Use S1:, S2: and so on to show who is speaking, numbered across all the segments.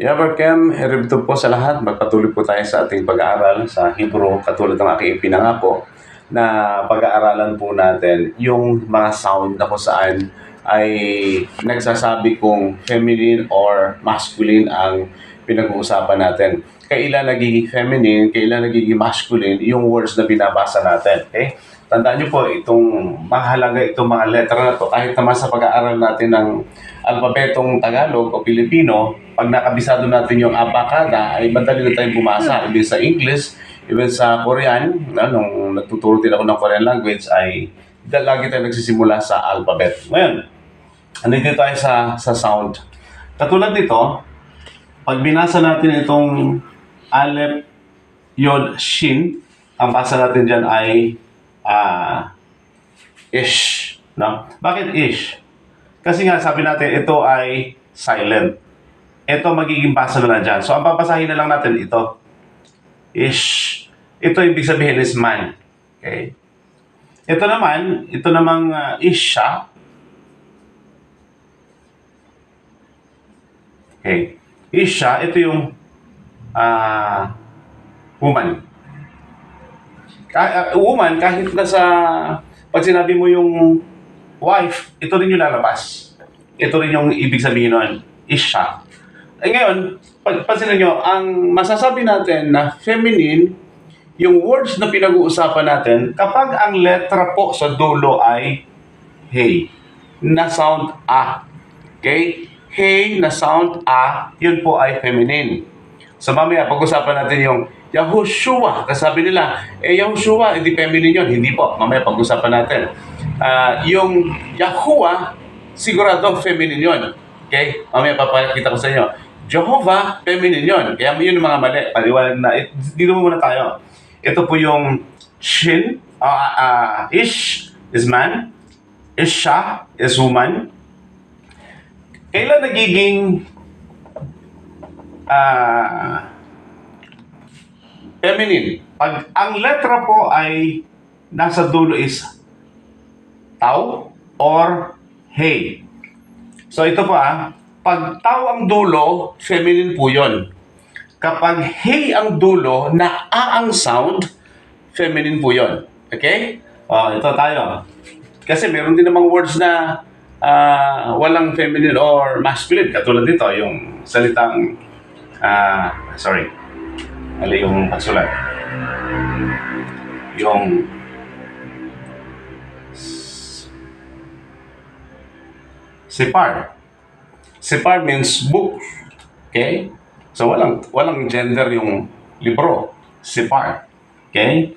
S1: Yabarkem, heribto po sa lahat. Magpatuloy po tayo sa ating pag-aaral sa Hebrew katulad ng aking ipinangako na pag-aaralan po natin yung mga sound na kung saan ay nagsasabi kung feminine or masculine ang pinag-uusapan natin. Kailan nagiging feminine, kailan nagiging masculine yung words na binabasa natin. Okay? Tandaan niyo po, itong mahalaga itong mga letra na to, kahit naman sa pag-aaral natin ng alpabetong Tagalog o Pilipino, pag nakabisado natin yung abakada, ay madali na tayong bumasa. Even sa English, even sa Korean, no, nung nagtuturo din ako ng Korean language, ay lagi tayo nagsisimula sa alphabet. Ngayon, andito tayo sa, sa sound. Katulad nito, pag binasa natin itong Aleph, Yod, Shin, ang basa natin dyan ay ah, ish. No? Bakit ish? Kasi nga sabi natin ito ay silent. Ito magiging basa na lang dyan. So ang babasahin na lang natin ito. Ish. Ito ibig sabihin is man. Okay? Ito naman, ito namang uh, ish siya. Okay. Ish siya, ito yung ah woman. Ka- uh, woman, kahit nasa, pag sinabi mo yung wife, ito rin yung lalabas. Ito rin yung ibig sabihin nun, is siya. Eh ngayon, pag pansin nyo, ang masasabi natin na feminine, yung words na pinag-uusapan natin, kapag ang letra po sa dulo ay hey, na sound a. Okay? Hey na sound a, yun po ay feminine. So mamaya, pag-usapan natin yung Yahushua. Kasabi nila, eh Yahushua, hindi feminine yun. Hindi po. Mamaya pag-usapan natin. Ah, yung Yahuwah, sigurado feminine yun. Okay? Mamaya papakita ko sa inyo. Jehovah, feminine yun. Kaya yun yung mga mali. Paliwanag na. It, dito muna tayo. Ito po yung Shin, ah ah, Ish is man. Isha is woman. Kailan nagiging ah feminine. Pag ang letra po ay nasa dulo is tau or hey. So ito po ah, pag tau ang dulo, feminine po yon. Kapag hey ang dulo na a ang sound, feminine po yon. Okay? Oh, ito tayo. Kasi meron din namang words na ah, walang feminine or masculine. Katulad dito, yung salitang, ah, sorry, mali yung pagsulat. Yung Sipar. Sipar means book. Okay? So walang walang gender yung libro. Sipar. Okay?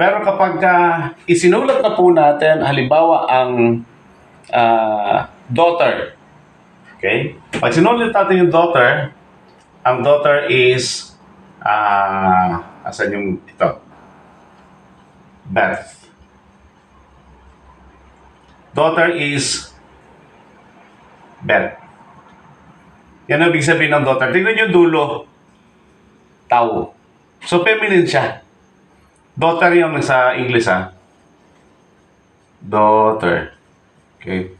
S1: Pero kapag ah, isinulat na po natin, halimbawa ang ah, daughter. Okay? Pag sinulat natin yung daughter, ang daughter is ah asan yung ito? Beth. Daughter is Beth. Yan ang ibig sabihin ng daughter. Tingnan yung dulo. Tao. So, feminine siya. Daughter yung sa English, ha? Daughter. Okay.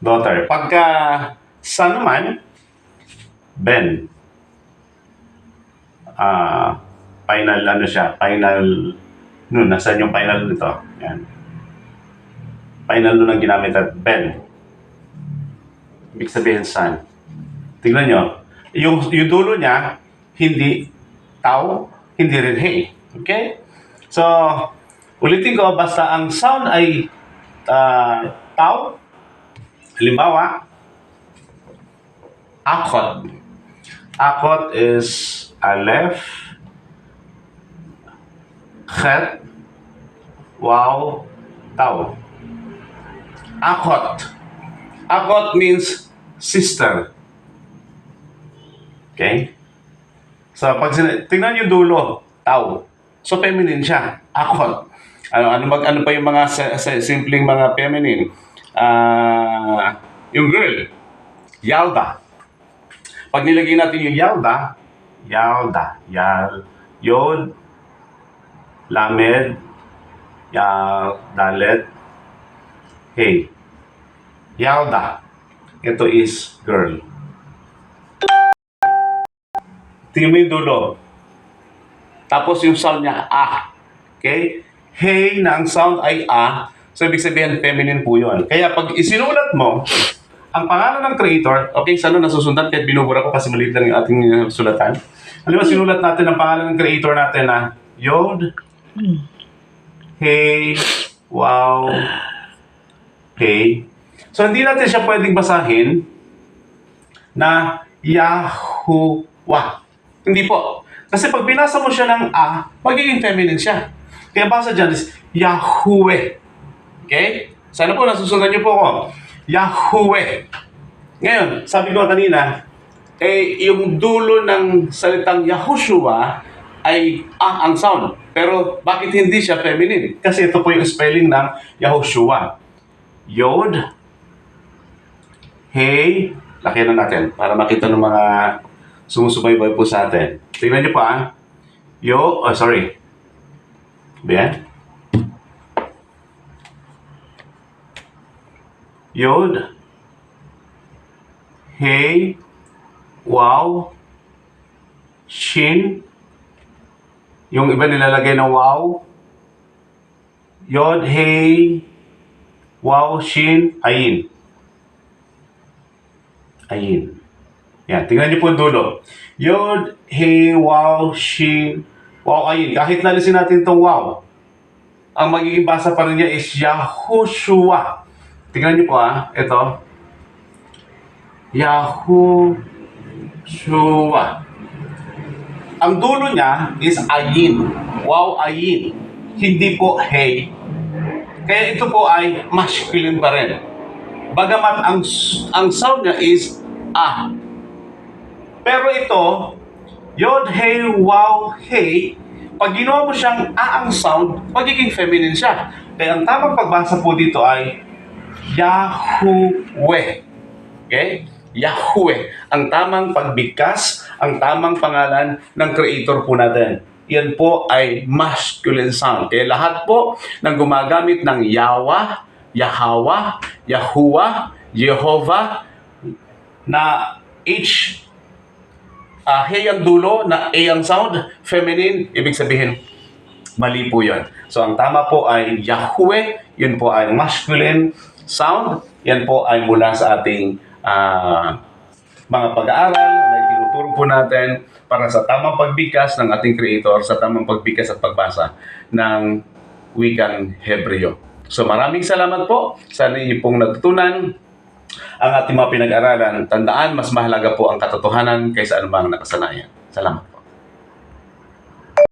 S1: Daughter. Pagka son naman, Ben. Ah, final ano siya, final nun, nasaan yung final nito? Yan. Final nun ang ginamit at Ben. Ibig sabihin son. Tingnan nyo. Yung, yung dulo niya, hindi tau, hindi rin hey. Okay? So, ulitin ko, basta ang sound ay uh, tau, halimbawa, akot. Akot is aleph, chet, wow, tau. Akot. Akot means sister. Okay? So, pag sin- tingnan yung dulo, tao. So, feminine siya. Akot. Ano, ano, mag, ano pa yung mga sa, sa, simpleng mga feminine? Ah, yung girl. Yalda. Pag nilagay natin yung Yalda, Yalda, Yal, Yod, Lamed, Yal, Dalet, Hey. Yalda. Ito is girl. Tingnan mo yung dulo. Tapos yung sound niya, ah. Okay? Hey na ang sound ay ah. So, ibig sabihin, feminine po yun. Kaya pag isinulat mo, ang pangalan ng creator, okay, sana nasusundan kahit binubura ko kasi maliit lang yung ating uh, sulatan. Halimbawa, sinulat natin ang pangalan ng creator natin na Yod, Hey, Wow, Hey. So, hindi natin siya pwedeng basahin na Yahuwah. Hindi po. Kasi pag binasa mo siya ng A, magiging feminine siya. Kaya basa dyan is Yahweh. Okay? Sana po nasusundan niyo po ako. Yahweh. Ngayon, sabi ko kanina, eh, yung dulo ng salitang Yahushua ay ah ang sound. Pero bakit hindi siya feminine? Kasi ito po yung spelling ng Yahushua. Yod, Hey, laki na natin para makita ng mga sumusubaybay po sa atin. Tingnan niyo po ah. Yo, oh sorry. Bien. Yod. Hey. Wow. Shin. Yung iba nilalagay na wow. Yod, hey. Wow, shin, ayin. Ayin. Yan, tingnan niyo po dulo. Yod, hey, wow, shin, wow, ayin. Kahit nalisin natin itong wow, ang magiging basa pa rin niya is Yahushua. Tingnan niyo po ah, ito. Yahushua. Ang dulo niya is ayin. Wow, ayin. Hindi po hey. Kaya ito po ay masculine pa rin. Bagamat ang ang sound niya is ah. Pero ito, yod, hey, wow, hey, pag ginawa mo siyang ah ang sound, magiging feminine siya. Kaya ang tamang pagbasa po dito ay Yahweh. Okay? Yahweh. Ang tamang pagbigkas, ang tamang pangalan ng creator po natin. Yan po ay masculine sound. Kaya lahat po ng gumagamit ng Yawa, Yahawa, Yahuwa, Jehovah, na H, ah hey ang dulo, na A ang sound, feminine, ibig sabihin, mali po yun. So ang tama po ay Yahweh, yun po ay masculine sound, yan po ay mula sa ating ah, mga pag-aaral na tinuturo po natin para sa tamang pagbigkas ng ating creator, sa tamang pagbigkas at pagbasa ng wikang Hebreo. So maraming salamat po sa inyo pong natutunan ang ating mga pinag-aralan. Tandaan, mas mahalaga po ang katotohanan kaysa anumang nakasanayan. Salamat po.